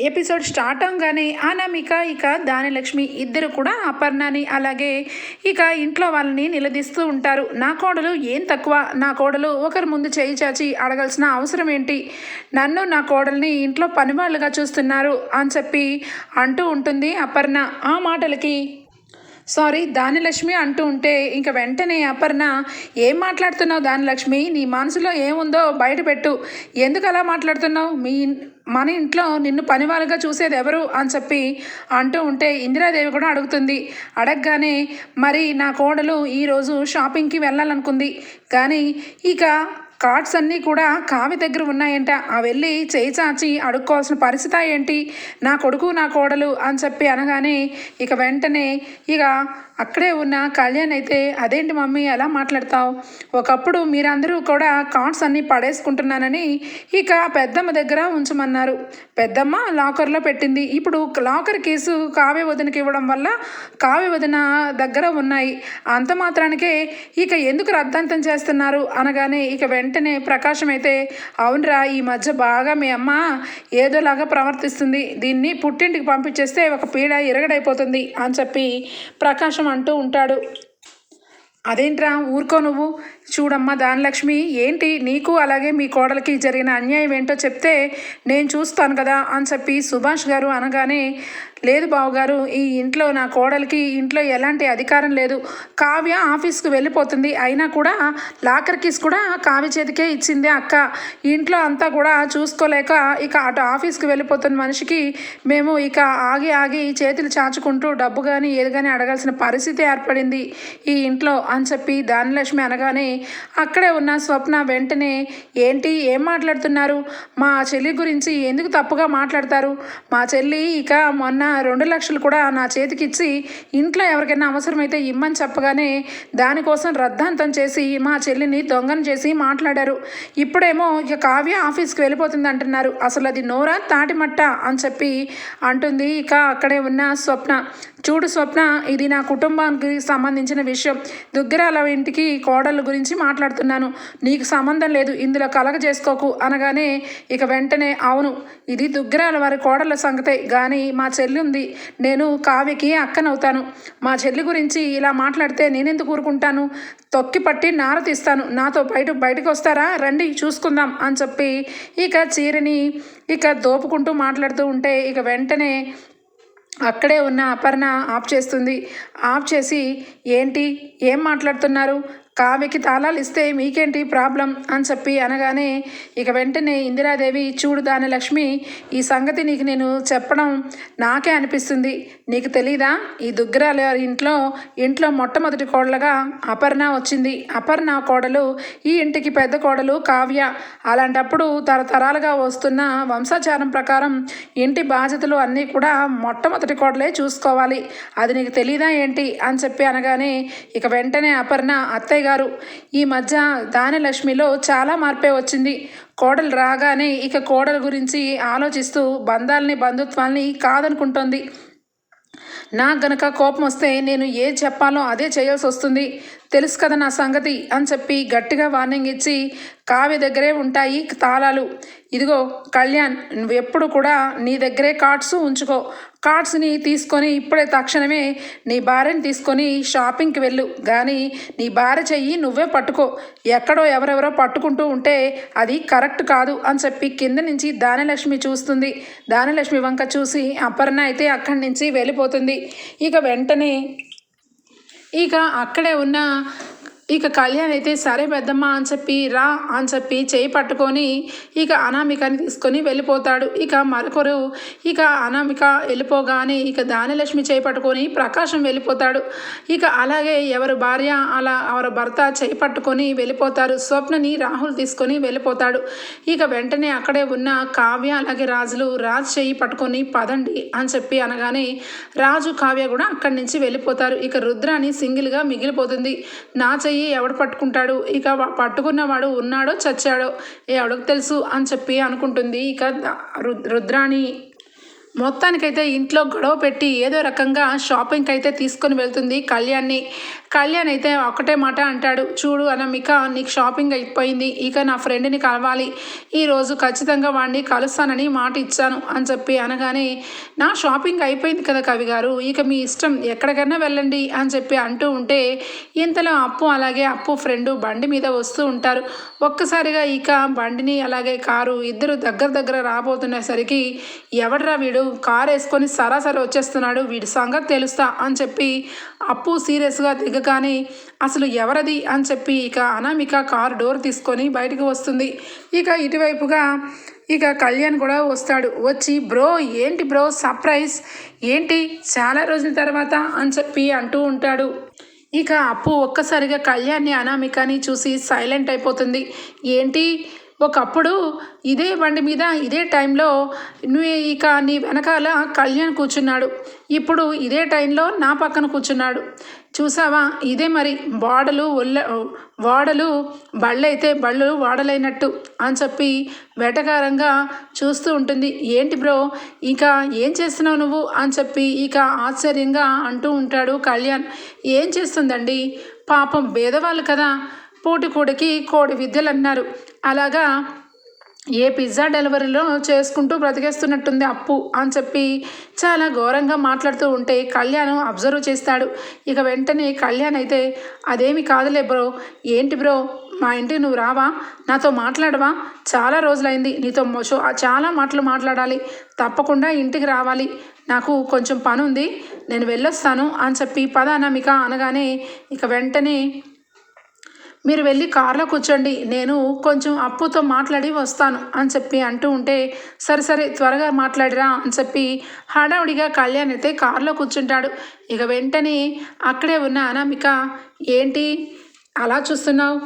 Episode start అవగానే అనామిక ఇక దానిలక్ష్మి ఇద్దరు కూడా అపర్ణని అలాగే ఇక ఇంట్లో వాళ్ళని నిలదీస్తూ ఉంటారు. నా కోడలు ఏం తక్కువ? నా కోడలు ఒకరి ముందు చేయి చాచి అడగాల్సిన అవసరం ఏంటి? నన్ను నా కోడల్ని ఇంట్లో పనివాళ్ళుగా చూస్తున్నారు అని చెప్పి అంటూ ఉంటుంది అపర్ణ. ఆ మాటలకి సారీ దానిలక్ష్మి అంటూ ఉంటే ఇంక వెంటనే అపర్ణ ఏం మాట్లాడుతున్నావు దానిలక్ష్మి? నీ మనసులో ఏముందో బయటపెట్టు ఎందుకు అలా మాట్లాడుతున్నావు? మీ మన ఇంట్లో నిన్ను పనివాళ్ళుగా చూసేది ఎవరు అని చెప్పి అంటూ ఉంటే ఇందిరాదేవి కూడా అడుగుతుంది. అడగగానే మరి నా కోడలు ఈరోజు షాపింగ్కి వెళ్ళాలనుకుంది. కానీ ఇక కార్డ్స్ అన్నీ కూడా కావి దగ్గర ఉన్నాయంట. ఆ వెళ్ళి చేయి చాచి అడుక్కోవాల్సిన పరిస్థితి ఏంటి? నా కొడుకు నా కోడలు అని చెప్పి అనగానే ఇక వెంటనే ఇక అక్కడే ఉన్న కళ్యాణ్ అయితే అదేంటి మమ్మీ ఎలా మాట్లాడతావు? ఒకప్పుడు మీరందరూ కూడా కార్డ్స్ అన్నీ పడేసుకుంటున్నానని ఇక పెద్దమ్మ దగ్గర ఉంచమన్నారు. పెద్దమ్మ లాకర్లో పెట్టింది. ఇప్పుడు లాకర్ కేసు కావ్య వదినకి ఇవ్వడం వల్ల కావ్య వదిన దగ్గర ఉన్నాయి. అంత మాత్రానికే ఇక ఎందుకు రద్దంతం చేస్తున్నారు? అనగానే ఇక వెంటనే ప్రకాశం అయితే అవునరా ఈ మధ్య బాగా మీ అమ్మ ఏదోలాగా ప్రవర్తిస్తుంది. దీన్ని పుట్టింటికి పంపించేస్తే ఒక పీడ ఇరగడైపోతుంది అని చెప్పి ప్రకాశం అంటూ ఉంటాడు. అదేంట్రా ఊరుకో నువ్వు? చూడమ్మా దానలక్ష్మి ఏంటి నీకు అలాగే మీ కోడలికి జరిగిన అన్యాయం ఏంటో చెప్తే నేను చూస్తాను కదా అని చెప్పి సుభాష్ గారు అనగానే లేదు బావగారు ఈ ఇంట్లో నా కోడలికి ఇంట్లో ఎలాంటి అధికారం లేదు. కావ్య ఆఫీస్కి వెళ్ళిపోతుంది. అయినా కూడా లాకర్ కీస్ కూడా కావ్య చేతికే ఇచ్చింది అక్క. ఇంట్లో అంతా కూడా చూసుకోలేక ఇక అటు ఆఫీస్కి వెళ్ళిపోతున్న మనిషికి మేము ఇక ఆగి ఆగి చేతులు చాచుకుంటూ డబ్బు కానీ ఏది కానీ అడగాల్సిన పరిస్థితి ఏర్పడింది ఈ ఇంట్లో అని చెప్పి దానిలక్ష్మి అనగానే అక్కడే ఉన్న స్వప్న వెంటనే ఏంటి? ఏం మాట్లాడుతున్నారు? మా చెల్లి గురించి ఎందుకు తప్పుగా మాట్లాడతారు? మా చెల్లి ఇక మొన్న రెండు లక్షలు కూడా నా చేతికి ఇచ్చి ఇంట్లో ఎవరికైనా అవసరమైతే ఇమ్మని చెప్పగానే దానికోసం రద్దాంతం చేసి మా చెల్లిని దొంగను చేసి మాట్లాడారు. ఇప్పుడేమో ఇక కావ్య ఆఫీస్కి వెళ్ళిపోతుంది అంటున్నారు అసలు అది నోరా తాటిమట్ట? అని చెప్పి అంటుంది ఇక అక్కడే ఉన్న స్వప్న. చూడు స్వప్న ఇది నా కుటుంబానికి సంబంధించిన విషయం. దుగ్గరాల ఇంటికి కోడళ్ళ గురించి మాట్లాడుతున్నాను. నీకు సంబంధం లేదు ఇందులో కలగ చేసుకోకు అనగానే ఇక వెంటనే అవును ఇది దుగ్గరాల వారి కోడళ్ళ సంగతే. కానీ మా చెల్లి ఉంది నేను కావ్యకి అక్కనవుతాను. మా చెల్లి గురించి ఇలా మాట్లాడితే నేనెందుకు ఊరుకుంటాను? తొక్కి పట్టి నార తీస్తాను. నాతో బయట బయటకు వస్తారా రండి చూసుకుందాం అని చెప్పి ఇక చీరని ఇక దోపుకుంటూ మాట్లాడుతూ ఉంటే ఇక వెంటనే అక్కడే ఉన్న అపర్ణ ఆఫ్ చేస్తుంది. ఆఫ్ చేసి ఏంటి? ఏం మాట్లాడుతున్నారు? కావ్యకి తాళాలు ఇస్తే మీకేంటి ప్రాబ్లం? అని చెప్పి అనగానే ఇక వెంటనే ఇందిరాదేవి చూడు దాని లక్ష్మి ఈ సంగతి నీకు నేను చెప్పడం నాకే అనిపిస్తుంది. నీకు తెలీదా? ఈ దుగ్గరాల ఇంట్లో ఇంట్లో మొట్టమొదటి కోడలుగా అపర్ణ వచ్చింది. అపర్ణ కోడలు ఈ ఇంటికి పెద్ద కోడలు కావ్య. అలాంటప్పుడు తరతరాలుగా వస్తున్న వంశాచారం ప్రకారం ఇంటి బాధ్యతలు అన్నీ కూడా మొట్టమొదటి కోడలే చూసుకోవాలి. అది నీకు తెలీదా ఏంటి? అని చెప్పి అనగానే ఇక వెంటనే అపర్ణ అత్తయ్య గారు. ఈ మధ్య దానలక్ష్మిలో చాలా మార్పే వచ్చింది. కోడలు రాగానే ఇక కోడల గురించి ఆలోచిస్తూ బంధాలని బంధుత్వాల్ని కాదనుకుంటోంది. నాకు గనక కోపం వస్తే నేను ఏది చెప్పాలో అదే చేయాల్సి వస్తుంది తెలుసు కదా నా సంగతి అని చెప్పి గట్టిగా వార్నింగ్ ఇచ్చి కావ్య దగ్గరే ఉంటాయి తాళాలు. ఇదిగో కళ్యాణ్ నువ్వు ఎప్పుడు కూడా నీ దగ్గరే కార్డ్స్ ఉంచుకో. కార్డ్స్ని తీసుకొని ఇప్పుడే తక్షణమే నీ భార్యని తీసుకొని షాపింగ్కి వెళ్ళు. కానీ నీ భార్య చెయ్యి నువ్వే పట్టుకో. ఎక్కడో ఎవరెవరో పట్టుకుంటూ ఉంటే అది కరెక్ట్ కాదు అని చెప్పి కింద నుంచి దానలక్ష్మి చూస్తుంది. దానలక్ష్మి వంక చూసి అపర్ణ అయితే అక్కడి నుంచి వెళ్ళిపోతుంది. ఇక వెంటనే ఇక అక్కడే ఉన్న ఇక కళ్యాణ్ అయితే సరే పెద్దమ్మ అని చెప్పి రా అని చెప్పి చేయి పట్టుకొని ఇక అనామికని తీసుకొని వెళ్ళిపోతాడు. ఇక మరొకరు ఇక అనామిక వెళ్ళిపోగానే ఇక దానిలక్ష్మి చేయి పట్టుకొని ప్రకాశం వెళ్ళిపోతాడు. ఇక అలాగే ఎవరు భార్య అలా ఎవరి భర్త చేయి పట్టుకొని వెళ్ళిపోతారు. స్వప్నని రాహుల్ తీసుకొని వెళ్ళిపోతాడు. ఇక వెంటనే అక్కడే ఉన్న కావ్య అలాగే రాజులు రాజు చేయి పట్టుకొని పదండి అని చెప్పి అనగానే రాజు కావ్య కూడా అక్కడి నుంచి వెళ్ళిపోతారు. ఇక రుద్రాని సింగిల్గా మిగిలిపోతుంది. నా చెయ్యి ఎవడు పట్టుకుంటాడు? ఇక పట్టుకున్నవాడు ఉన్నాడో చచ్చాడో? ఎవడికి తెలుసు అని చెప్పి అనుకుంటుంది. ఇక రుద్రాణి మొత్తానికైతే ఇంట్లో గొడవ పెట్టి ఏదో రకంగా షాపింగ్కి అయితే తీసుకొని వెళ్తుంది కళ్యాణ్ని. కళ్యాణ్ అయితే ఒకటే మాట అంటాడు చూడు అనామిక నీకు షాపింగ్ అయిపోయింది ఇక నా ఫ్రెండ్ని కలవాలి. ఈరోజు ఖచ్చితంగా వాడిని కలుస్తానని మాట ఇచ్చాను అని చెప్పి అనగానే నా షాపింగ్ అయిపోయింది కదా కవి గారు ఇక మీ ఇష్టం ఎక్కడికైనా వెళ్ళండి అని చెప్పి అంటూ ఉంటే ఇంతలో అప్పు అలాగే అప్పు ఫ్రెండు బండి మీద వస్తూ ఉంటారు. ఒక్కసారిగా ఇక బండిని అలాగే కారు ఇద్దరు దగ్గర దగ్గర రాబోతున్నసరికి ఎవడరా వీడు? కారు వేసుకొని సరాసరి వచ్చేస్తున్నాడు వీడి సంగతి తెలుస్తా అని చెప్పి అప్పు సీరియస్గా దిగగానే అసలు ఎవరది అని చెప్పి ఇక అనామిక కారు డోర్ తీసుకొని బయటకు వస్తుంది. ఇక ఇటువైపుగా ఇక కళ్యాణ్ కూడా వస్తాడు. వచ్చి బ్రో ఏంటి బ్రో సర్ప్రైజ్? ఏంటి? చాలా రోజుల తర్వాత అని చెప్పి అంటూ ఉంటాడు. ఇక అప్పు ఒక్కసారిగా కళ్యాణ్ని అనామికని చూసి సైలెంట్ అయిపోతుంది. ఏంటి? ఒకప్పుడు ఇదే బండి మీద ఇదే టైంలో నువ్వు ఇక నీ వెనకాల కళ్యాణ్ కూర్చున్నాడు. ఇప్పుడు ఇదే టైంలో నా పక్కన కూర్చున్నాడు. చూసావా? ఇదే మరి వాడలు ఒళ్ళ వాడలు బళ్ళైతే బళ్ళు వాడలైనట్టు అని చెప్పి వెటకారంగా చూస్తూ ఉంటుంది. ఏంటి బ్రో? ఇంకా ఏం చేస్తున్నావు నువ్వు? అని చెప్పి ఇక ఆశ్చర్యంగా అంటూ ఉంటాడు కళ్యాణ్. ఏం చేస్తుందండి? పాపం భేదవాళ్ళు కదా. పూటికూడికి కోడి విద్యలు అన్నారు అలాగా ఏ పిజ్జా డెలివరీలో చేసుకుంటూ బ్రతికేస్తున్నట్టుంది అప్పు అని చెప్పి చాలా ఘోరంగా మాట్లాడుతూ ఉంటే కళ్యాణ్ అబ్జర్వ్ చేస్తాడు. ఇక వెంటనే కళ్యాణ్ అయితే అదేమి కాదులే బ్రో. ఏంటి బ్రో? మా ఇంటికి నువ్వు రావా? నాతో మాట్లాడవా? చాలా రోజులైంది. నీతో మొషో చాలా మాటలు మాట్లాడాలి. తప్పకుండా ఇంటికి రావాలి. నాకు కొంచెం పని ఉంది నేను వెళ్ళొస్తాను అని చెప్పి పద అనామిక అనగానే ఇక వెంటనే మీరు వెళ్ళి కార్లో కూర్చోండి నేను కొంచెం అప్పుతో మాట్లాడి వస్తాను అని చెప్పి అంటూ ఉంటే సరే సరే త్వరగా మాట్లాడిరా అని చెప్పి హడావుడిగా కళ్యాణ్ అయితే కారులో కూర్చుంటాడు. ఇక వెంటనే అక్కడే ఉన్న అనామిక ఏంటి? అలా చూస్తున్నావు?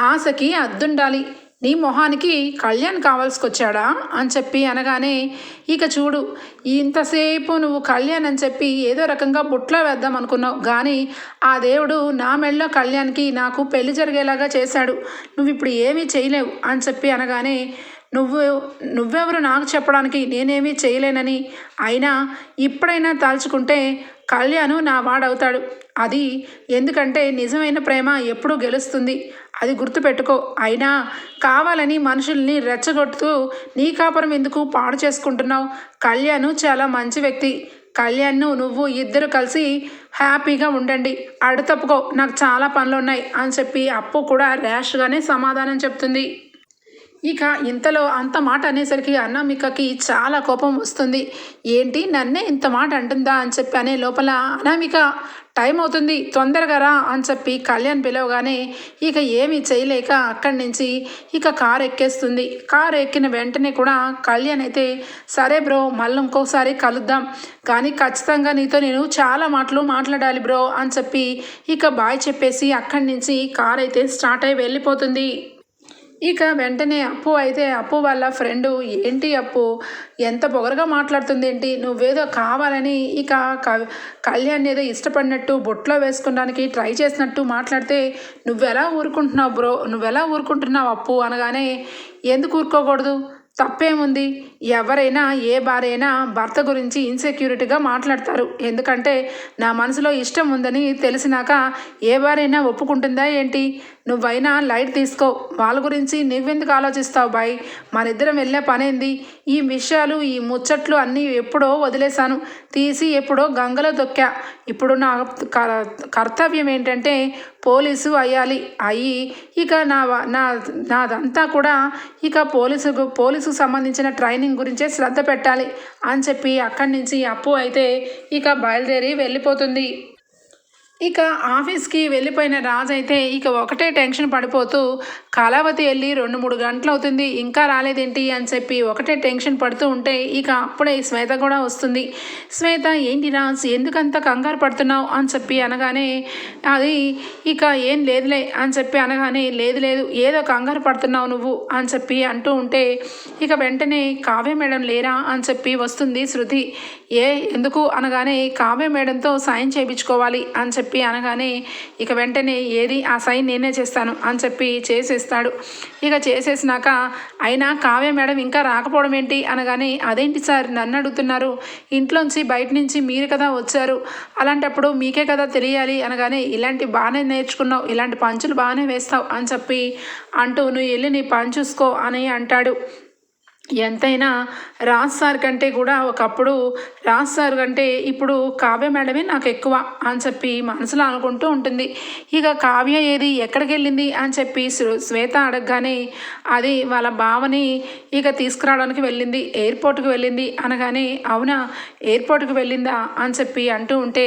ఆశకి అద్దుండాలి. నీ మొహానికి కళ్యాణ్ కావాల్సుకొచ్చాడా? అని చెప్పి అనగానే ఇక చూడు ఇంతసేపు నువ్వు కళ్యాణ్ అని చెప్పి ఏదో రకంగా బుట్లో వేద్దాం అనుకున్నావు. కానీ ఆ దేవుడు నా మెళ్ళో కళ్యాణ్కి నాకు పెళ్ళి జరిగేలాగా చేశాడు. నువ్వు ఇప్పుడు ఏమీ చేయలేవు అని చెప్పి అనగానే నువ్వు నువ్వెవరు నాకు చెప్పడానికి నేనేమీ చేయలేనని. అయినా ఇప్పుడైనా తలుచుకుంటే కళ్యాణ్ నా వాడవుతాడు. అది ఎందుకంటే నిజమైన ప్రేమ ఎప్పుడూ గెలుస్తుంది. అది గుర్తుపెట్టుకో. అయినా కావాలని మనుషుల్ని రెచ్చగొడుతూ నీ కాపురం ఎందుకు పాడు చేసుకుంటున్నావు? కళ్యాణ్ చాలా మంచి వ్యక్తి. కళ్యాణ్ను నువ్వు ఇద్దరు కలిసి హ్యాపీగా ఉండండి. అడు తప్పుకో. నాకు చాలా పనులు ఉన్నాయి అని చెప్పి అప్పు కూడా ర్యాష్గానే సమాధానం చెప్తుంది. ఇక ఇంతలో అంత మాట అనేసరికి అనామికకి చాలా కోపం వస్తుంది. ఏంటి నన్నే ఇంత మాట అంటుందా అని చెప్పి అనే లోపల అనామిక టైం అవుతుంది తొందరగా రా అని చెప్పి కళ్యాణ్ పిలవగానే ఇక ఏమీ చేయలేక అక్కడి నుంచి ఇక కారు ఎక్కేస్తుంది. కారు ఎక్కిన వెంటనే కూడా కళ్యాణ్ అయితే సరే బ్రో మళ్ళీ ఇంకోసారి కలుద్దాం. కానీ ఖచ్చితంగా నీతో నేను చాలా మాటలు మాట్లాడాలి బ్రో అని చెప్పి ఇక బాయ్ చెప్పేసి అక్కడి నుంచి కార్ అయితే స్టార్ట్ అయి వెళ్ళిపోతుంది. ఇక వెంటనే అప్పు అయితే అప్పు వాళ్ళ ఫ్రెండు ఏంటి అప్పు? ఎంత బొగరగా మాట్లాడుతుంది ఏంటి? నువ్వేదో కావాలని ఇక క- కళ్యాణ్ ఏదో ఇష్టపడినట్టు బొట్లో వేసుకోవడానికి ట్రై చేసినట్టు మాట్లాడితే నువ్వెలా ఊరుకుంటున్నావు బ్రో? నువ్వెలా ఊరుకుంటున్నావు అప్పు? అనగానే ఎందుకు ఊరుకోకూడదు? తప్పేముంది? ఎవరైనా ఏ భార్య భర్త గురించి ఇన్సెక్యూరిటీగా మాట్లాడతారు. ఎందుకంటే నా మనసులో ఇష్టం ఉందని తెలిసినాక ఏ భార్యైనా ఒప్పుకుంటుందా ఏంటి? నువ్వైనా లైట్ తీసుకో. వాళ్ళ గురించి నువ్వెందుకు ఆలోచిస్తావు బాయ్? మనిద్దరం వెళ్ళే పనేంది? ఈ విషయాలు ఈ ముచ్చట్లు అన్నీ ఎప్పుడో వదిలేశాను. తీసి ఎప్పుడో గంగలో దొక్కా ఇప్పుడు నా కర్తవ్యం ఏంటంటే పోలీసు అయ్యాలి. అయ్యి ఇక నా వ- నా నాదంతా కూడా ఇక పోలీసుకు పోలీసుకు సంబంధించిన ట్రైనింగ్ గురించే శ్రద్ధ పెట్టాలి అని చెప్పి అక్కడి నుంచి అప్పు అయితే ఇక బయలుదేరి వెళ్ళిపోతుంది. ఇక ఆఫీస్కి వెళ్ళిపోయిన రాజు అయితే ఇక ఒకటే టెన్షన్ పడిపోతూ కళావతి వెళ్ళి రెండు మూడు గంటలు అవుతుంది ఇంకా రాలేదేంటి? అని చెప్పి ఒకటే టెన్షన్ పడుతూ ఉంటే ఇక అప్పుడే శ్వేత కూడా వస్తుంది. శ్వేత ఏంటి రాజ్? ఎందుకంత కంగారు పడుతున్నావు? అని చెప్పి అనగానే అది ఇక ఏం లేదులే అని చెప్పి అనగానే లేదు లేదు ఏదో కంగారు పడుతున్నావు నువ్వు అని చెప్పి అంటూ ఉంటే ఇక వెంటనే కావ్య మేడం లేరా? అని చెప్పి వస్తుంది శృతి. ఏ ఎందుకు? అనగానే కావ్య మేడంతో సాయం చేయించుకోవాలి అని చెప్పి చెప్పి అనగానే ఇక వెంటనే ఏది ఆ సైన్ నేనే చేస్తాను అని చెప్పి చేసేస్తాడు. ఇక చేసేసినాక అయినా కావ్య మేడం ఇంకా రాకపోవడం ఏంటి? అనగానే అదేంటి సార్? నన్ను అడుగుతున్నారు. ఇంట్లోంచి బయట నుంచి మీరు కదా వచ్చారు. అలాంటప్పుడు మీకే కదా తెలియాలి అనగానే ఇలాంటి బాగానే నేర్చుకున్నావు. ఇలాంటి పంచులు బాగానే వేస్తావు అని చెప్పి అంటూ నువ్వు వెళ్ళి నీ పని చూసుకో అని అంటాడు. ఎంతైనా రాజ్ సార్ కంటే కూడా ఒకప్పుడు రాజ్ సార్ కంటే ఇప్పుడు కావ్య మేడమే నాకు ఎక్కువ అని చెప్పి మనసులో అనుకుంటూ ఉంటుంది. ఇక కావ్య ఏది ఎక్కడికి వెళ్ళింది అని చెప్పి శ్వేత అడగగానే అది వాళ్ళ బావని ఇక తీసుకురావడానికి వెళ్ళింది ఎయిర్పోర్ట్కి వెళ్ళింది అనగానే అవునా ఎయిర్పోర్ట్కి వెళ్ళిందా అని చెప్పి అంటూ ఉంటే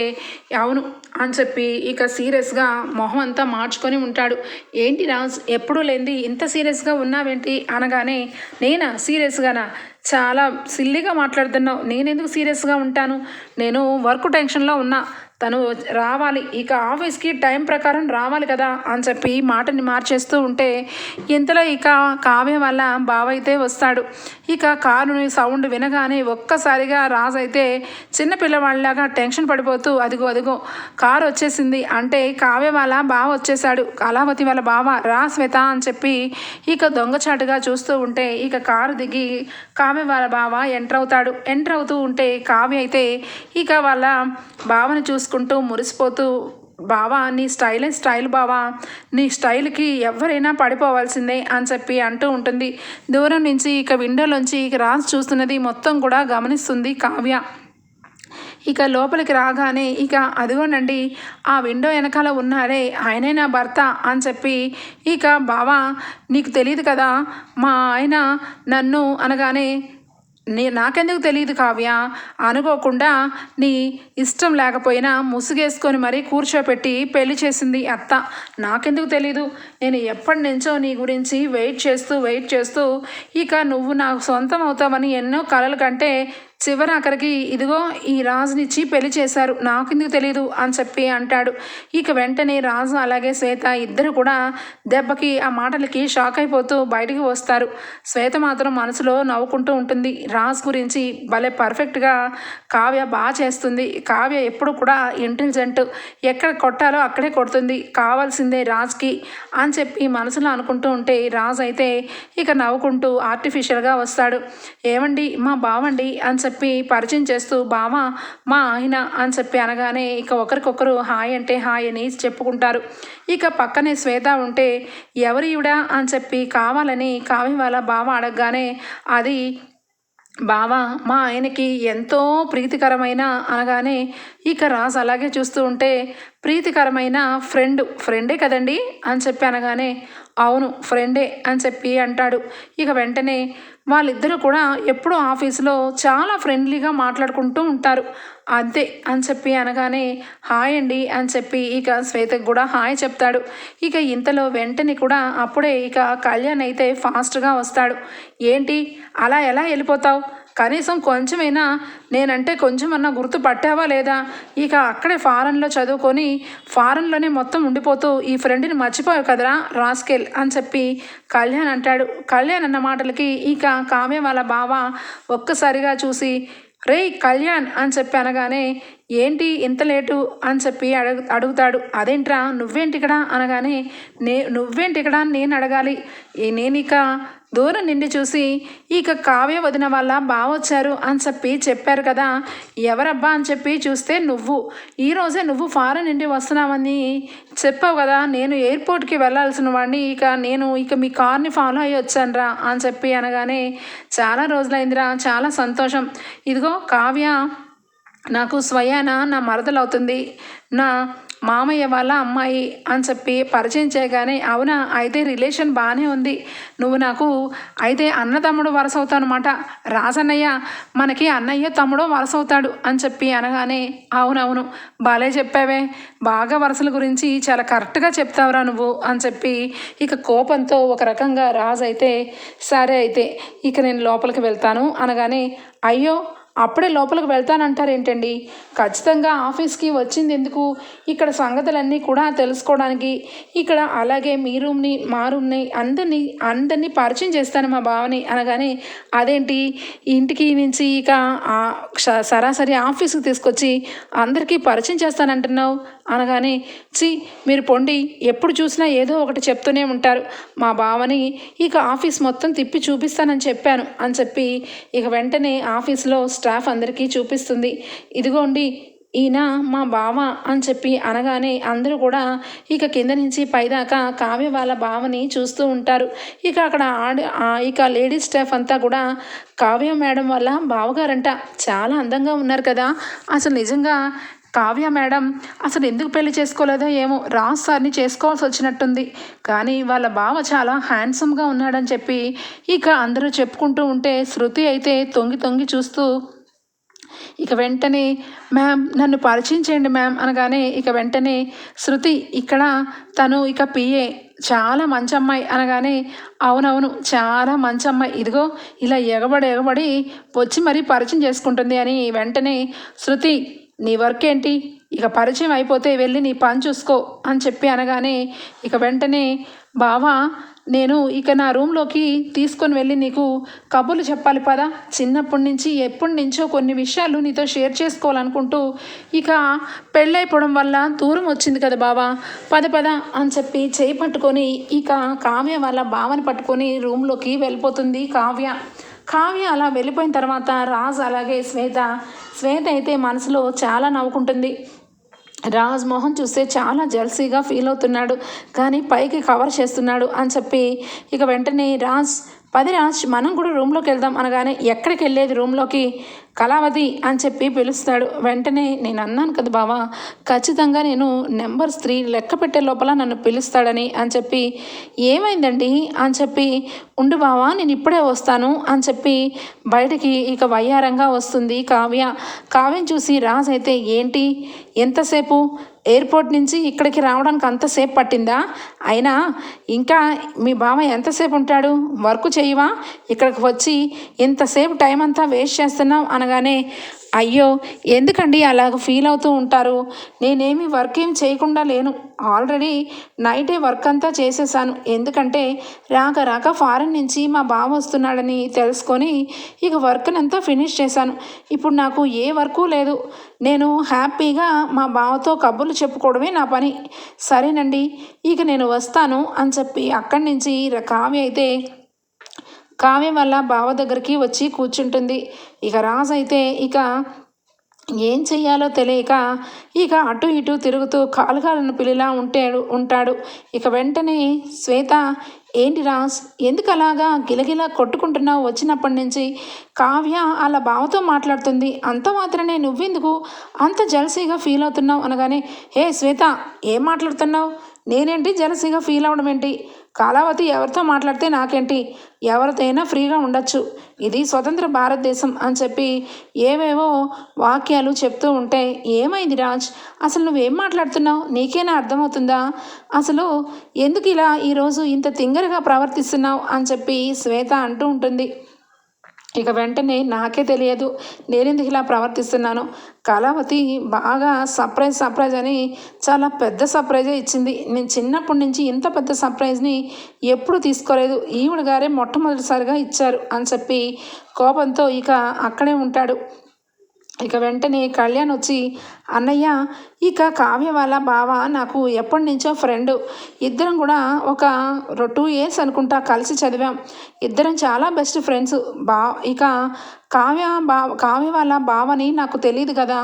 అవును అని చెప్పి ఇక సీరియస్గా మొహం అంతా మార్చుకొని ఉంటాడు. ఏంటి రాజ్ ఎప్పుడూ లేనిది ఇంత సీరియస్గా ఉన్నావేంటి? అనగానే నేనా? సీరియస్గానా? చాలా సిల్లీగా మాట్లాడుతున్నావు. నేనెందుకు సీరియస్గా ఉంటాను? నేను వర్క్ టెన్షన్లో ఉన్నా. తను రావాలి. ఇక ఆఫీస్కి టైం ప్రకారం రావాలి కదా అని చెప్పి మాటని మార్చేస్తూ ఉంటే ఇంతలో ఇక కావ్య వల్ల బావ అయితే వస్తాడు. ఇక కారుని సౌండ్ వినగానే ఒక్కసారిగా రాజు అయితే చిన్న పిల్లవాళ్ళలాగా టెన్షన్ పడిపోతూ అదిగో అదిగో కారు వచ్చేసింది అంటే కావ్య వాళ్ళ బావ వచ్చేసాడు కళావతి వాళ్ళ బావ రా శ్వేత అని చెప్పి ఇక దొంగచాటుగా చూస్తూ ఉంటే ఇక కారు దిగి కావ్య వాళ్ళ బావ ఎంటర్ అవుతాడు. ఎంటర్ అవుతూ ఉంటే కావ్య అయితే ఇక వాళ్ళ బావని చూసి చూసుకుంటూ మురిసిపోతూ బావా నీ స్టైల్ స్టైల్ బావా? నీ స్టైల్కి ఎవరైనా పడిపోవాల్సిందే అని చెప్పి అంటూ ఉంటుంది. దూరం నుంచి ఇక విండోలోంచి ఇక రాజు చూస్తున్నది మొత్తం కూడా గమనిస్తుంది కావ్య. ఇక లోపలికి రాగానే ఇక అదిగోనండి ఆ విండో వెనకాల ఉన్నారే ఆయనే నా భర్త అని చెప్పి ఇక బావా నీకు తెలియదు కదా మా ఆయన నన్ను అనగానే నీ నాకెందుకు తెలియదు కావ్య? అనుకోకుండా నీ ఇష్టం లేకపోయినా ముసుగేసుకొని మరీ కూర్చోపెట్టి పెళ్ళి చేసింది అత్త. నాకెందుకు తెలీదు? నేను ఎప్పటి నుంచో నీ గురించి వెయిట్ చేస్తూ వెయిట్ చేస్తూ ఇక నువ్వు నాకు సొంతం అవుతావని ఎన్నో కలలు కంటే చివరి అక్కడికి ఇదిగో ఈ రాజునిచ్చి పెళ్ళి చేశారు. నాకెందుకు తెలియదు అని చెప్పి అంటాడు. ఇక వెంటనే రాజు అలాగే శ్వేత ఇద్దరు కూడా దెబ్బకి ఆ మాటలకి షాక్ అయిపోతూ బయటికి వస్తారు. శ్వేత మాత్రం మనసులో నవ్వుకుంటూ ఉంటుంది. రాజు గురించి భలే పర్ఫెక్ట్గా కావ్య బాగా చేస్తుంది. కావ్య ఎప్పుడు కూడా ఇంటెలిజెంట్ ఎక్కడ కొట్టాలో అక్కడే కొడుతుంది. కావాల్సిందే రాజ్కి అని చెప్పి మనసులో అనుకుంటూ ఉంటే రాజు అయితే ఇక నవ్వుకుంటూ ఆర్టిఫిషియల్గా వస్తాడు. ఏమండి మా బావండి అని చెప్పి పరిచయం చేస్తూ బావ మా ఆయన అని చెప్పి అనగానే ఇక ఒకరికొకరు హాయ్ అంటే హాయ్ అని చెప్పుకుంటారు. ఇక పక్కనే శ్వేత ఉంటే ఎవరు అని చెప్పి కావాలని కావ్య వాళ్ళ బావ అడగగానే అది బావా మా ఆయనకి ఎంతో ప్రీతికరమైన అనగానే ఇక రాజు అలాగే చూస్తూ ఉంటే ప్రీతికరమైన ఫ్రెండ్ ఫ్రెండే కదండి? అని చెప్పి అనగానే అవును ఫ్రెండే అని చెప్పి అంటాడు. ఇక వెంటనే వాళ్ళిద్దరూ కూడా ఎప్పుడూ ఆఫీసులో చాలా ఫ్రెండ్లీగా మాట్లాడుకుంటూ ఉంటారు. అంతే అని చెప్పి అనగానే హాయ్ అండి అని చెప్పి ఇక శ్వేతకు కూడా హాయ్ చెప్తాడు. ఇక ఇంతలో వెంటనే కూడా అప్పుడే ఇక కళ్యాణ్ అయితే ఫాస్ట్గా వస్తాడు. ఏంటి? అలా ఎలా వెళ్ళిపోతావు? కనీసం కొంచెమైనా నేనంటే కొంచెమన్నా గుర్తు పట్టావా లేదా? ఇక అక్కడే ఫారెన్లో చదువుకొని ఫారెన్లోనే మొత్తం ఉండిపోతూ ఈ ఫ్రెండ్ని మర్చిపోయావు కదరా రాస్కెల్ అని చెప్పి కళ్యాణ్ అంటాడు. కళ్యాణ్ అన్న మాటలకి ఇక కావ్య వాళ్ళ బావ ఒక్కసారిగా చూసి రే కళ్యాణ్ అని చెప్పి అనగానే ఏంటి ఇంత లేటు? అని చెప్పి అడుగు అడుగుతాడు. అదేంట్రా నువ్వేంటి ఇక్కడ? అనగానే నే నువ్వేంటి ఇక్కడ? నేను అడగాలి. ఈ- నేను ఇక దూరం నిండి చూసి ఇక కావ్య వదిన వల్ల బావొచ్చారు అని చెప్పి చెప్పారు కదా. ఎవరబ్బా అని చెప్పి చూస్తే నువ్వు. ఈరోజే నువ్వు ఫారెన్ నుండి వస్తున్నావని చెప్పావు కదా. నేను ఎయిర్పోర్ట్కి వెళ్ళాల్సిన వాడిని ఇక నేను ఇక మీ కార్ని ఫాలో అయ్యి వచ్చానురా అని చెప్పి అనగానే చాలా రోజులైందిరా. చాలా సంతోషం. ఇదిగో కావ్య నాకు స్వయాన నా మరదలవుతుంది. నా మామయ్య వాళ్ళ అమ్మాయి అని చెప్పి పరిచయం చేయగానే అవునా అయితే రిలేషన్ బాగానే ఉంది. నువ్వు నాకు అయితే అన్న తమ్ముడు వరస అవుతావు అనమాట రాజన్నయ్య మనకి అన్నయ్య తమ్ముడు వరస అవుతాడు అని చెప్పి అనగానే అవునవును బాలే చెప్పావే. బాగా వరసల గురించి చాలా కరెక్ట్గా చెప్తావురా నువ్వు అని చెప్పి ఇక కోపంతో ఒక రకంగా రాజు అయితే సరే అయితే ఇక నేను లోపలికి వెళ్తాను అనగానే అయ్యో అప్పుడే లోపలికి వెళ్తానంటారు ఏంటండి ఖచ్చితంగా ఆఫీస్కి వచ్చింది ఎందుకు ఇక్కడ సంగతులన్నీ కూడా తెలుసుకోవడానికి. ఇక్కడ అలాగే మీ రూమ్ని మా రూమ్ని అందరినీ అందరినీ పరిచయం చేస్తాను మా బావని అనగానే అదేంటి? ఇంటికి నుంచి ఇక సరాసరి ఆఫీస్కి తీసుకొచ్చి అందరికీ పరిచయం చేస్తానంటున్నావు? అనగానే చి మీరు పొండి. ఎప్పుడు చూసినా ఏదో ఒకటి చెప్తూనే ఉంటారు. మా బావని ఇక ఆఫీస్ మొత్తం తిప్పి చూపిస్తానని చెప్పాను. అని చెప్పి ఇక వెంటనే ఆఫీస్లో స్టాఫ్ అందరికీ చూపిస్తుంది. ఇదిగోండి ఈయన మా బావ అని చెప్పి అనగానే అందరూ కూడా ఇక కింద నుంచి పైదాకా కావ్య వాళ్ళ బావని చూస్తూ ఉంటారు. ఇక అక్కడ ఆడి ఇక లేడీస్ స్టాఫ్ అంతా కూడా కావ్య మేడం వల్ల బావగారంట. చాలా అందంగా ఉన్నారు కదా. అసలు నిజంగా కావ్య మేడం అసలు ఎందుకు పెళ్ళి చేసుకోలేదో ఏమో రాజ్ సార్ని చేసుకోవాల్సి వచ్చినట్టుంది. కానీ వాళ్ళ బావ చాలా హ్యాండ్సమ్గా ఉన్నాడని చెప్పి ఇక అందరూ చెప్పుకుంటూ ఉంటే శృతి అయితే తొంగి తొంగి చూస్తూ ఇక వెంటనే మ్యామ్ నన్ను పరిచయం చేయండి మ్యామ్ అనగానే ఇక వెంటనే శృతి ఇక్కడ తను ఇక పిఏ చాలా మంచి అమ్మాయి అనగానే అవునవును చాలా మంచి అమ్మాయి ఇదిగో ఇలా ఎగబడి ఎగబడి వచ్చి మరీ పరిచయం చేసుకుంటుంది అని వెంటనే శృతి నీ వర్క్ ఏంటి? ఇక పరిచయం అయిపోతే వెళ్ళి నీ పని చూసుకో అని చెప్పి అనగానే ఇక వెంటనే బావా నేను ఇక నా రూమ్లోకి తీసుకొని వెళ్ళి నీకు కబుర్లు చెప్పాలి పదా. చిన్నప్పటి నుంచి ఎప్పటి నుంచో కొన్ని విషయాలు నీతో షేర్ చేసుకోవాలనుకుంటూ ఇక పెళ్ళైపోవడం వల్ల దూరం వచ్చింది కదా బావా. పద పద అని చెప్పి చేయి పట్టుకొని ఇక కావ్య వాళ్ళ బావని పట్టుకొని రూమ్లోకి వెళ్ళిపోతుంది కావ్య. కావ్య అలా వెళ్ళిపోయిన తర్వాత రాజ్ అలాగే శ్వేత. శ్వేత అయితే మనసులో చాలా నవ్వుకుంటుంది. రాజ్ మోహన్ చూస్తే చాలా జల్సీగా ఫీల్ అవుతున్నాడు. కానీ పైకి కవర్ చేస్తున్నాడు అని చెప్పి ఇక వెంటనే రాజ్ పది రాజ్ మనం కూడా రూమ్లోకి వెళ్దాం అనగానే ఎక్కడికి వెళ్ళేది రూమ్లోకి? కళావతి అని చెప్పి పిలుస్తాడు. వెంటనే నేను అన్నాను కదా బావా ఖచ్చితంగా నేను నెంబర్ త్రీ లెక్క పెట్టే లోపల నన్ను పిలుస్తాడని అని చెప్పి ఏమైందండి అని చెప్పి ఉండు బావా నేను ఇప్పుడే వస్తాను అని చెప్పి బయటికి ఇక వయ్యారంగా వస్తుంది కావ్య. కావ్యం చూసి రాజ్ అయితే ఏంటి? ఎంతసేపు? ఎయిర్పోర్ట్ నుంచి ఇక్కడికి రావడానికి అంతసేపు పట్టిందా? అయినా ఇంకా మీ బావ ఎంతసేపు ఉంటాడు? వర్క్ చేయవా? ఇక్కడికి వచ్చి ఇంతసేపు టైం అంతా వేస్ట్ చేస్తున్నావు అనగానే అయ్యో ఎందుకండి అలాగ ఫీల్ అవుతూ ఉంటారు? నేనేమి వర్క్ ఏం చేయకుండా లేను. ఆల్రెడీ నైటే వర్క్ అంతా చేసేసాను. ఎందుకంటే రాక రాక ఫారెన్ నుంచి మా బావ వస్తున్నాడని తెలుసుకొని ఇక వర్క్ని అంతా ఫినిష్ చేశాను. ఇప్పుడు నాకు ఏ వర్కు లేదు. నేను హ్యాపీగా మా బావతో కబుర్లు చెప్పుకోవడమే నా పని. సరేనండి ఇక నేను వస్తాను అని చెప్పి అక్కడి నుంచి కావ్య అయితే కావ్యం వల్ల బావ దగ్గరికి వచ్చి కూర్చుంటుంది. ఇక రాజు అయితే ఇక ఏం చెయ్యాలో తెలియక ఇక అటు ఇటు తిరుగుతూ కాలుగాలను పిల్లిలా ఉంటాడు ఉంటాడు. ఇక వెంటనే శ్వేత ఏంటి రాజ్ ఎందుకు అలాగా గిలగిలా కొట్టుకుంటున్నావు వచ్చినప్పటి నుంచి? కావ్య అలా బావతో మాట్లాడుతుంది. అంత మాత్రమే నువ్వెందుకు? అంత జలసీగా ఫీల్ అవుతున్నావు అనగానే హే శ్వేత ఏం మాట్లాడుతున్నావు? నేనేంటి జలసీగా ఫీల్ అవడం ఏంటి? కాలావతి ఎవరితో మాట్లాడితే నాకేంటి? ఎవరితోనైనా ఫ్రీగా ఉండొచ్చు. ఇది స్వతంత్ర భారతదేశం అని చెప్పి ఏవేవో వాక్యాలు చెప్తూ ఉంటే ఏమైంది రాజ్? అసలు నువ్వేం మాట్లాడుతున్నావు? నీకేనా అర్థమవుతుందా? అసలు ఎందుకు ఇలా ఈరోజు ఇంత తింగరగా ప్రవర్తిస్తున్నావు అని చెప్పి శ్వేత అంటూ ఉంటుంది. ఇక వెంటనే నాకే తెలియదు. నేనెందుకు ఇలా ప్రవర్తిస్తున్నాను? కళావతి బాగా సర్ప్రైజ్ సర్ప్రైజ్ అని చాలా పెద్ద సర్ప్రైజే ఇచ్చింది. నేను చిన్నప్పటి నుంచి ఇంత పెద్ద సర్ప్రైజ్ని ఎప్పుడు తీసుకోలేదు. ఈవిడ గారే మొట్టమొదటిసారిగా ఇచ్చారు అని చెప్పి కోపంతో ఇక అక్కడే ఉంటాడు. ఇక వెంటనే కళ్యాణ్ వచ్చి అన్నయ్య ఇక కావ్య వాళ్ళ బావ నాకు ఎప్పటి నుంచో ఫ్రెండ్. ఇద్దరం కూడా ఒక టూ ఇయర్స్ అనుకుంటా కలిసి చదివాం. ఇద్దరం చాలా బెస్ట్ ఫ్రెండ్స్. బా ఇక కావ్య బా కావ్య వాళ్ళ బావని నాకు తెలియదు కదా.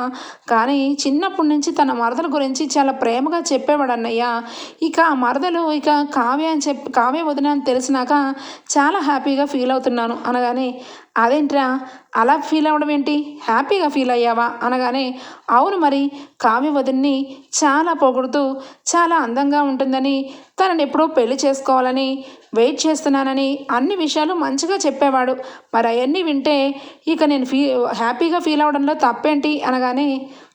కానీ చిన్నప్పటి నుంచి తన మరదల గురించి చాలా ప్రేమగా చెప్పేవాడు అన్నయ్య ఇక ఆ మరదలు ఇక కావ్య అని చెప్పి కావ్య వదిన అని తెలిసినాక చాలా హ్యాపీగా ఫీల్ అవుతున్నాను అనగానే అదేంట్రా అలా ఫీల్ అవ్వడం ఏంటి? హ్యాపీగా ఫీల్ అయ్యావా? అనగానే అవును మరి కావ్య వదిన్ని చాలా పొగుడుతూ చాలా అందంగా ఉంటుందని తనని ఎప్పుడో పెళ్ళి చేసుకోవాలని వెయిట్ చేస్తున్నానని అన్ని విషయాలు మంచిగా చెప్పేవాడు. మరి అవన్నీ వింటే ఇక నేను ఫీ హ్యాపీగా ఫీల్ అవడంలో తప్పేంటి అనగానే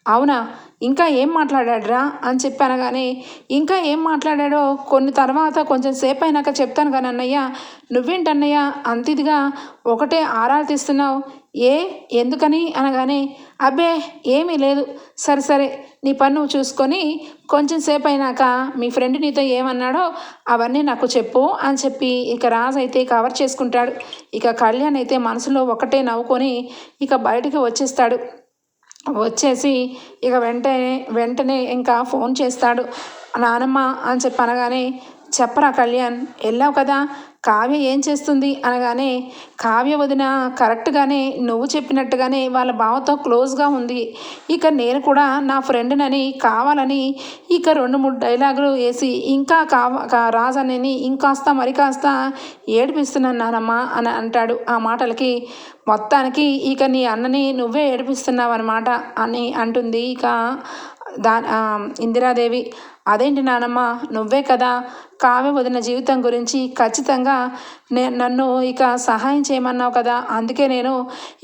అవునా ఇంకా ఏం మాట్లాడాడురా అని చెప్పి అనగానే ఇంకా ఏం మాట్లాడాడో కొన్ని తర్వాత కొంచెం సేపు అయినాక చెప్తాను కానీ అన్నయ్య నువ్వేంటన్నయ్య అంత ఇదిగా ఒకటే ఆరాలు తీస్తున్నావు ఏ? ఎందుకని? అనగానే అబ్బే ఏమీ లేదు. సరే సరే నీ పని నువ్వు చూసుకొని కొంచెం సేపు అయినాక మీ ఫ్రెండ్ నీతో ఏమన్నాడో అవన్నీ నాకు చెప్పు అని చెప్పి ఇక రాజు అయితే కవర్ చేసుకుంటాడు. ఇక కళ్యాణ్ అయితే మనసులో ఒకటే నవ్వుకొని ఇక బయటికి వచ్చేస్తాడు. వచ్చేసి ఇక వెంటనే వెంటనే ఇంకా ఫోన్ చేస్తాడు. నానమ్మ అని చెప్పి అనగానే చెప్పరా కళ్యాణ్ వెళ్ళావు కదా? కావ్య ఏం చేస్తుంది? అనగానే కావ్య వదిన కరెక్ట్గానే నువ్వు చెప్పినట్టుగానే వాళ్ళ బావతో క్లోజ్గా ఉంది. ఇక నేను కూడా నా ఫ్రెండ్నని కావాలని ఇక రెండు మూడు డైలాగులు వేసి ఇంకా కావ రాజనేని ఇంకాస్త మరి కాస్త ఏడిపిస్తున్నాను నానమ్మా అని అంటాడు ఆ మాటలకి. మొత్తానికి ఇక నీ అన్నని నువ్వే ఏడిపిస్తున్నావు అనమాట అని అంటుంది ఇక దా ఇందిరాదేవి. అదేంటి నానమ్మ? నువ్వే కదా కావ్య వదిన జీవితం గురించి ఖచ్చితంగా నే నన్ను ఇక సహాయం చేయమన్నావు కదా. అందుకే నేను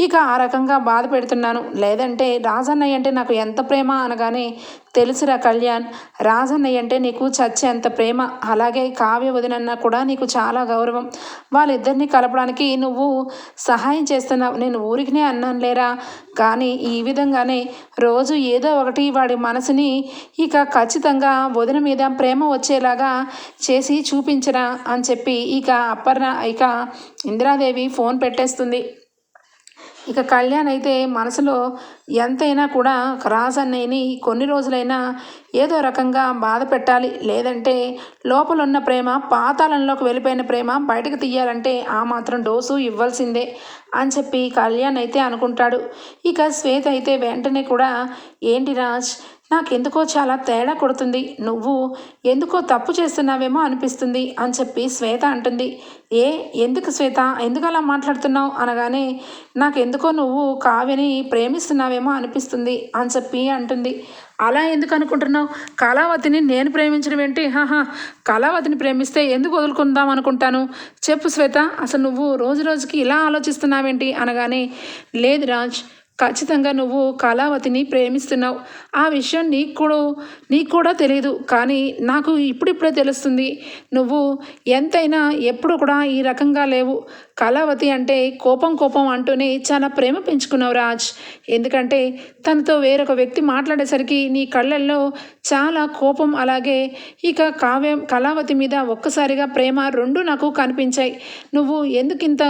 ఇక ఆ రకంగా బాధ పెడుతున్నాను. లేదంటే రాజన్నయ్య అంటే నాకు ఎంత ప్రేమ అనగానే తెలుసురా కళ్యాణ్ రాజన్నయ్య అంటే నీకు చచ్చేంత ప్రేమ. అలాగే కావ్య వదినన్న కూడా నీకు చాలా గౌరవం. వాళ్ళిద్దరిని కలపడానికి నువ్వు సహాయం చేస్తున్నావు. నేను ఊరికినే అన్నాను లేరా? కానీ ఈ విధంగానే రోజు ఏదో ఒకటి వాడి మనసుని ఇక ఖచ్చితంగా వదిన మీద ప్రేమ వచ్చేలాగా చేసి చూపించరా అని చెప్పి ఇక అప్పర్ణ ఇక ఇందిరాదేవి ఫోన్ పెట్టేస్తుంది. ఇక కళ్యాణ్ అయితే మనసులో ఎంతైనా కూడా రాజ్ అన్నయ్యని కొన్ని రోజులైనా ఏదో రకంగా బాధ పెట్టాలి. లేదంటే లోపల ఉన్న ప్రేమ పాతాళంలోకి వెళ్ళిపోయిన ప్రేమ బయటకు తీయాలంటే ఆ మాత్రం డోసు ఇవ్వాల్సిందే అని చెప్పి కళ్యాణ్ అయితే అనుకుంటాడు. ఇక శ్వేత అయితే వెంటనే కూడా ఏంటి రాజ్ నాకెందుకో చాలా తేడా కొడుతుంది. నువ్వు ఎందుకో తప్పు చేస్తున్నావేమో అనిపిస్తుంది అని చెప్పి శ్వేత అంటుంది. ఏ ఎందుకు శ్వేత? ఎందుకు అలా మాట్లాడుతున్నావు? అనగానే నాకెందుకో నువ్వు కావ్యని ప్రేమిస్తున్నావేమో అనిపిస్తుంది అని చెప్పి అంటుంది. అలా ఎందుకు అనుకుంటున్నావు? కళావతిని నేను ప్రేమించడం ఏంటి? హాహా కళావతిని ప్రేమిస్తే ఎందుకు వదులుకుందాం అనుకుంటాను? చెప్పు శ్వేత అసలు నువ్వు రోజు రోజుకి ఇలా ఆలోచిస్తున్నావేంటి? అనగానే లేదు రాజ్ ఖచ్చితంగా నువ్వు కళావతిని ప్రేమిస్తున్నావు. ఆ విషయం నీకు కూడా నీకు కూడా తెలియదు కానీ నాకు ఇప్పుడిప్పుడే తెలుస్తుంది. నువ్వు ఎంతైనా ఎప్పుడు కూడా ఈ రకంగా లేవు. కళావతి అంటే కోపం కోపం అంటూనే చాలా ప్రేమ పెంచుకున్నావు రాజ్. ఎందుకంటే తనతో వేరొక వ్యక్తి మాట్లాడేసరికి నీ కళ్ళల్లో చాలా కోపం అలాగే ఇక కావ్యం కళావతి మీద ఒక్కసారిగా ప్రేమ రెండు నాకు కనిపించాయి. నువ్వు ఎందుకింత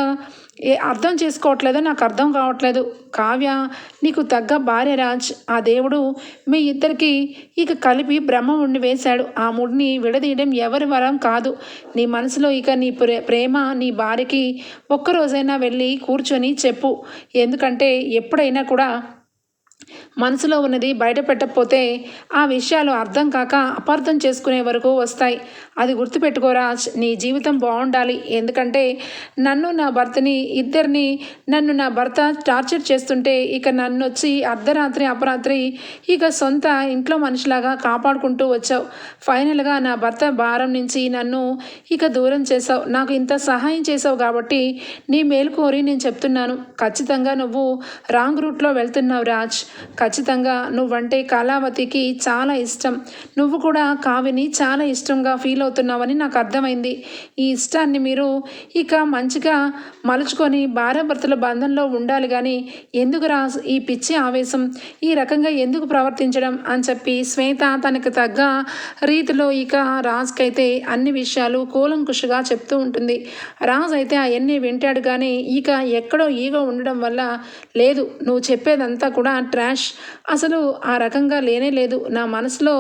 ఏ అర్థం చేసుకోవట్లేదో నాకు అర్థం కావట్లేదు. కావ్య నీకు తగ్గ భార్య రాజ్ ఆ దేవుడు మీ ఇద్దరికి ఇక కలిపి బ్రహ్మ ఉండి వేశాడు. ఆ ముడిని విడదీయడం ఎవరి వరం కాదు. నీ మనసులో ఇక నీ ప్రేమ నీ భార్యకి ఒక్కరోజైనా వెళ్ళి కూర్చొని చెప్పు. ఎందుకంటే ఎప్పుడైనా కూడా మనసులో ఉన్నది బయట పెట్టకపోతే ఆ విషయాలు అర్థం కాక అపార్థం చేసుకునే వరకు వస్తాయి. అది గుర్తుపెట్టుకోరా నీ జీవితం బాగుండాలి. ఎందుకంటే నన్ను నా భర్తని ఇద్దరిని నన్ను నా భర్త టార్చర్ చేస్తుంటే ఇక నన్ను వచ్చి అర్ధరాత్రి అపరాత్రి ఇక సొంత ఇంట్లో మనిషిలాగా కాపాడుకుంటూ వచ్చావు. ఫైనల్గా నా భర్త భారం నుంచి నన్ను ఇక దూరం చేసావు నాకు ఇంత సహాయం చేసావు కాబట్టి నీ మేలు కోరి నేను చెప్తున్నాను. ఖచ్చితంగా నువ్వు రాంగ్ రూట్లో వెళ్తున్నావు రాజ్. ఖచ్చితంగా నువ్వంటే కళావతికి చాలా ఇష్టం. నువ్వు కూడా కావిని చాలా ఇష్టంగా ఫీల్ అవుతున్నావని నాకు అర్థమైంది. ఈ ఇష్టాన్ని మీరు ఇక మంచిగా మలుచుకొని భార్యాభర్తల బంధంలో ఉండాలి కానీ ఎందుకు రా ఈ పిచ్చి ఆవేశం? ఈ రకంగా ఎందుకు ప్రవర్తించడం? అని చెప్పి శ్వేత తనకు తగ్గ రీతిలో ఇక రాజుకైతే అన్ని విషయాలు కూలంకుషగా చెప్తూ ఉంటుంది. రాజ్ అయితే అవన్నీ వింటాడు కానీ ఇక ఎక్కడో ఈగో ఉండడం వల్ల లేదు. నువ్వు చెప్పేదంతా కూడా ట్రాష్ అసలు ఆ రకంగా లేనే లేదు. నా మనసులో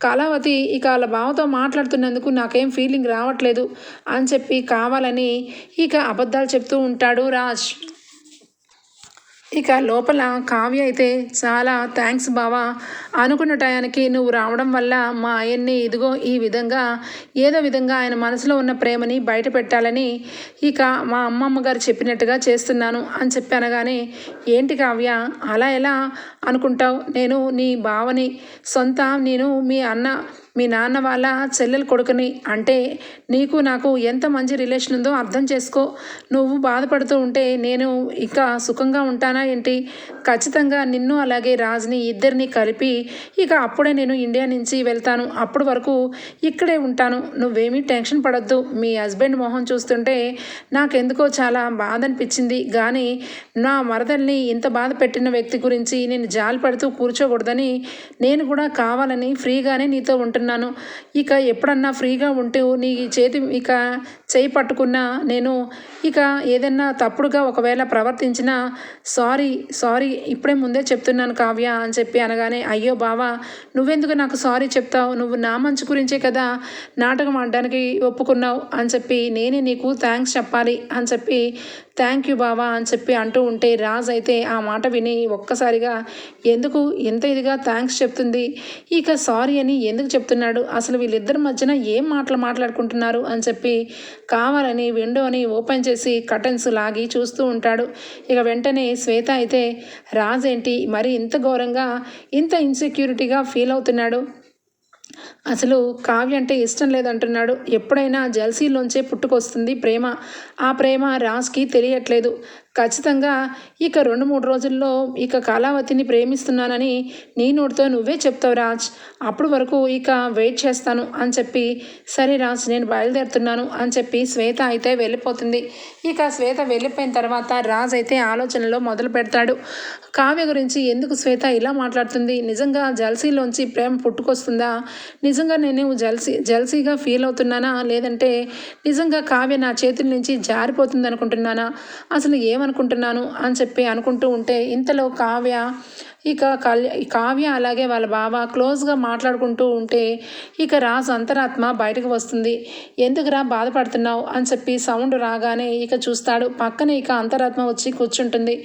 కళావతి ఇక వాళ్ళ బావతో మాట్లాడుతున్నందుకు నాకేం ఫీలింగ్ రావట్లేదు అని చెప్పి కావాలని ఇక అబద్ధాలు చెప్తూ ఉంటాడు రాజ్. ఇక లోపల కావ్య అయితే చాలా థ్యాంక్స్ బావా. అనుకున్న టయానికి నువ్వు రావడం వల్ల మా ఆయన్ని ఇదిగో ఈ విధంగా ఏదో విధంగా ఆయన మనసులో ఉన్న ప్రేమని బయట పెట్టాలని ఇక మా అమ్మమ్మ గారు చెప్పినట్టుగా చేస్తున్నాను అని చెప్పి అనగానే ఏంటి కావ్య అలా ఎలా అనుకుంటావు? నేను నీ బావని సొంత నేను మీ అన్న మీ నాన్న వాళ్ళ చెల్లెలు కొడుకుని అంటే నీకు నాకు ఎంత మంచి రిలేషన్ ఉందో అర్థం చేసుకో. నువ్వు బాధపడుతూ ఉంటే నేను ఇంకా సుఖంగా ఉంటానా ఏంటి? ఖచ్చితంగా నిన్ను అలాగే రాజ్ని ఇద్దరిని కలిపి ఇక అప్పుడే నేను ఇండియా నుంచి వెళ్తాను. అప్పటి వరకు ఇక్కడే ఉంటాను. నువ్వేమీ టెన్షన్ పడద్దు. మీ హస్బెండ్ మొహం చూస్తుంటే నాకెందుకో చాలా బాధ అనిపించింది కానీ నా మరదల్ని ఇంత బాధ పెట్టిన వ్యక్తి గురించి నేను జాలి పడుతూ కూర్చోకూడదని నేను కూడా కావాలని ఫ్రీగానే నీతో ఉంటున్నాను. ఇక ఎప్పుడన్నా ఫ్రీగా ఉంటూ నీ చేతి ఇక చేయి పట్టుకున్నా నేను ఇక ఏదన్నా తప్పుడుగా ఒకవేళ ప్రవర్తించినా సారీ సారీ ఇప్పుడే ముందే చెప్తున్నాను కావ్య అని చెప్పి అనగానే అయ్యో బావా నువ్వెందుకు నాకు సారీ చెప్తావు? నువ్వు నా మంచి గురించే కదా నాటకం ఆడడానికి ఒప్పుకున్నావు అని చెప్పి నేనే నీకు థ్యాంక్స్ చెప్పాలి అని చెప్పి థ్యాంక్ యూ బావా అని చెప్పి అంటూ ఉంటే రాజ్ అయితే ఆ మాట విని ఒక్కసారిగా ఎందుకు ఎంత ఇదిగా థ్యాంక్స్ చెప్తుంది? ఇక సారీ అని ఎందుకు చెప్తున్నాడు. అసలు వీళ్ళిద్దరి మధ్యన ఏం మాటలు మాట్లాడుకుంటున్నారు? అని చెప్పి కావాలని విండోని ఓపెన్ చేసి కటన్స్ లాగి చూస్తూ ఉంటాడు. ఇక వెంటనే శ్వేత అయితే రాజ్ ఏంటి? మరి ఇంత ఘోరంగా ఇంత ఇన్సెక్యూరిటీగా ఫీల్ అవుతున్నాడు? అసలు కావ్య అంటే ఇష్టం లేదంటున్నాడు. ఎప్పుడైనా జల్సీలోంచే పుట్టుకొస్తుంది ప్రేమ. ఆ ప్రేమ రాజ్కి తెలియట్లేదు. ఖచ్చితంగా ఇక రెండు మూడు రోజుల్లో ఇక కళావతిని ప్రేమిస్తున్నానని నీ నోటితో నువ్వే చెప్తావు రాజ్. అప్పుడు వరకు ఇక వెయిట్ చేస్తాను అని చెప్పి సరే రాజ్ నేను బయలుదేరుతున్నాను అని చెప్పి శ్వేత అయితే వెళ్ళిపోతుంది. ఇక శ్వేత వెళ్ళిపోయిన తర్వాత రాజ్ అయితే ఆలోచనలో మొదలు పెడతాడు. కావ్య గురించి ఎందుకు శ్వేత ఇలా మాట్లాడుతుంది? నిజంగా జల్సీలోంచి ప్రేమ పుట్టుకొస్తుందా? నిజంగా నేను జల్సీ జల్సీగా ఫీల్ అవుతున్నానా? లేదంటే నిజంగా కావ్య నా చేతుల నుంచి జారిపోతుంది అనుకుంటున్నానా అసలు ఏమనుకుంటున్నాను? అని చెప్పి అనుకుంటూ ఉంటే ఇంతలో కావ్య ఇక కావ్య అలాగే వాళ్ళ బావ క్లోజ్గా మాట్లాడుకుంటూ ఉంటే ఇక రాజు అంతరాత్మ బయటకు వస్తుంది. ఎందుకురా బాధపడుతున్నావు? అని చెప్పి సౌండ్ రాగానే ఇక చూస్తాడు. పక్కన ఇక అంతరాత్మ వచ్చి కూర్చుంటుంది.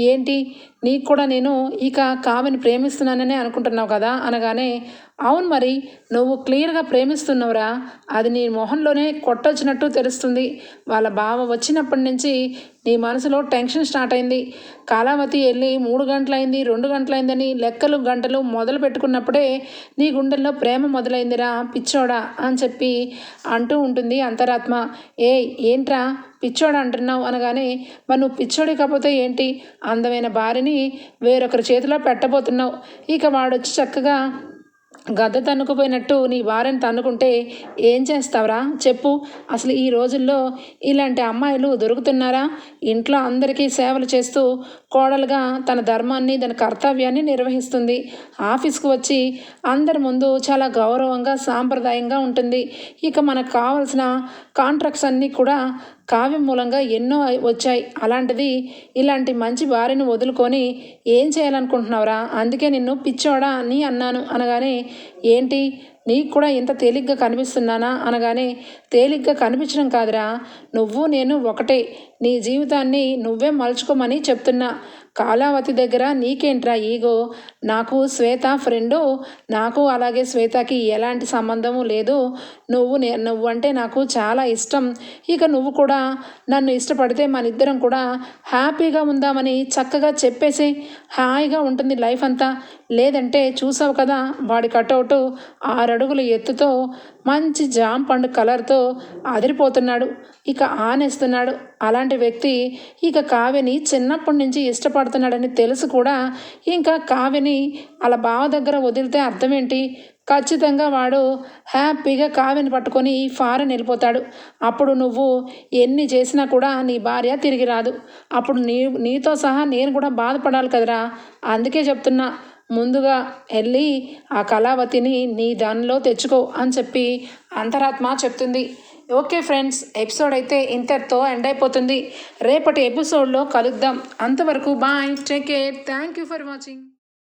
ఏంటి? నీకు కూడా నేను ఇక కావ్యని ప్రేమిస్తున్నాననే అనుకుంటున్నావు కదా అనగానే అవును మరి నువ్వు క్లియర్గా ప్రేమిస్తున్నావురా. అది నీ మొహంలోనే కొట్టొచ్చినట్టు తెలుస్తుంది. వాళ్ళ బావ వచ్చినప్పటి నుంచి నీ మనసులో టెన్షన్ స్టార్ట్ అయింది. కాలావతి వెళ్ళి మూడు గంటలైంది రెండు గంటలైందని లెక్కలు గంటలు మొదలు పెట్టుకున్నప్పుడే నీ గుండెల్లో ప్రేమ మొదలైందిరా పిచ్చోడా అని చెప్పి అంటూ ఉంటుంది అంతరాత్మ. ఏ ఏంట్రా? పిచ్చోడు అంటున్నావు అనగానే మరి నువ్వు పిచ్చోడి కాకపోతే ఏంటి? అందమైన భార్యని వేరొకరి చేతిలో పెట్టబోతున్నావు. ఇక వాడొచ్చి చక్కగా గద్ద తన్నుకుపోయినట్టు నీ భార్యను తన్నుకుంటే ఏం చేస్తావురా? చెప్పు. అసలు ఈ రోజుల్లో ఇలాంటి అమ్మాయిలు దొరుకుతున్నారా? ఇంట్లో అందరికీ సేవలు చేస్తూ కోడలుగా తన ధర్మాన్ని తన కర్తవ్యాన్ని నిర్వహిస్తుంది. ఆఫీస్కి వచ్చి అందరి ముందు చాలా గౌరవంగా సాంప్రదాయంగా ఉంటుంది. ఇక మనకు కావాల్సిన కాంట్రాక్ట్స్ అన్నీ కూడా కావ్యం మూలంగా ఎన్నో వచ్చాయి. అలాంటిది ఇలాంటి మంచి భార్యను వదులుకొని ఏం చేయాలనుకుంటున్నావురా? అందుకే నిన్ను పిచ్చోడా అని అన్నాను అనగానే ఏంటి? నీకు కూడా ఇంత తేలిగ్గా కనిపిస్తున్నానా అనగానే తేలిగ్గా కనిపించడం కాదురా. నువ్వు నేను ఒకటే. నీ జీవితాన్ని నువ్వే మలుచుకోమని చెప్తున్నా. కాలావతి దగ్గర నీకేంట్రా ఈగో? నాకు శ్వేత ఫ్రెండు? నాకు అలాగే శ్వేతకి ఎలాంటి సంబంధము లేదు నువ్వు నువ్వు అంటే నాకు చాలా ఇష్టం. ఇక నువ్వు కూడా నన్ను ఇష్టపడితే మన ఇద్దరం కూడా హ్యాపీగా ఉందామని చక్కగా చెప్పేసి హాయిగా ఉంటుంది లైఫ్ అంతా. లేదంటే చూసావు కదా వాడి కటౌటు ఆరడుగుల ఎత్తుతో మంచి జామ్ పండు కలర్తో అదిరిపోతున్నాడు. ఇక ఆనేస్తున్నాడు. అలాంటి వ్యక్తి ఇక కావ్యని చిన్నప్పటి నుంచి ఇష్టపడుతున్నాడని తెలుసు కూడా. ఇంకా కావ్యని అలా బావ దగ్గర వదిలితే అర్థమేంటి? ఖచ్చితంగా వాడు హ్యాపీగా కావ్యని పట్టుకొని ఫారెన్ వెళ్ళిపోతాడు. అప్పుడు నువ్వు ఎన్ని చేసినా కూడా నీ భార్య తిరిగి రాదు. అప్పుడు నీ నీతో సహా నేను కూడా బాధపడాలి కదరా. అందుకే చెప్తున్నా. ముందుగా వెళ్ళి ఆ కళావతిని నీ దానిలో తెచ్చుకో అని చెప్పి అంతరాత్మ చెప్తుంది. ఓకే ఫ్రెండ్స్ ఎపిసోడ్ అయితే ఇంతటితో ఎండ్ అయిపోతుంది. రేపటి ఎపిసోడ్లో కలుద్దాం. అంతవరకు bye take care. Thank you for watching.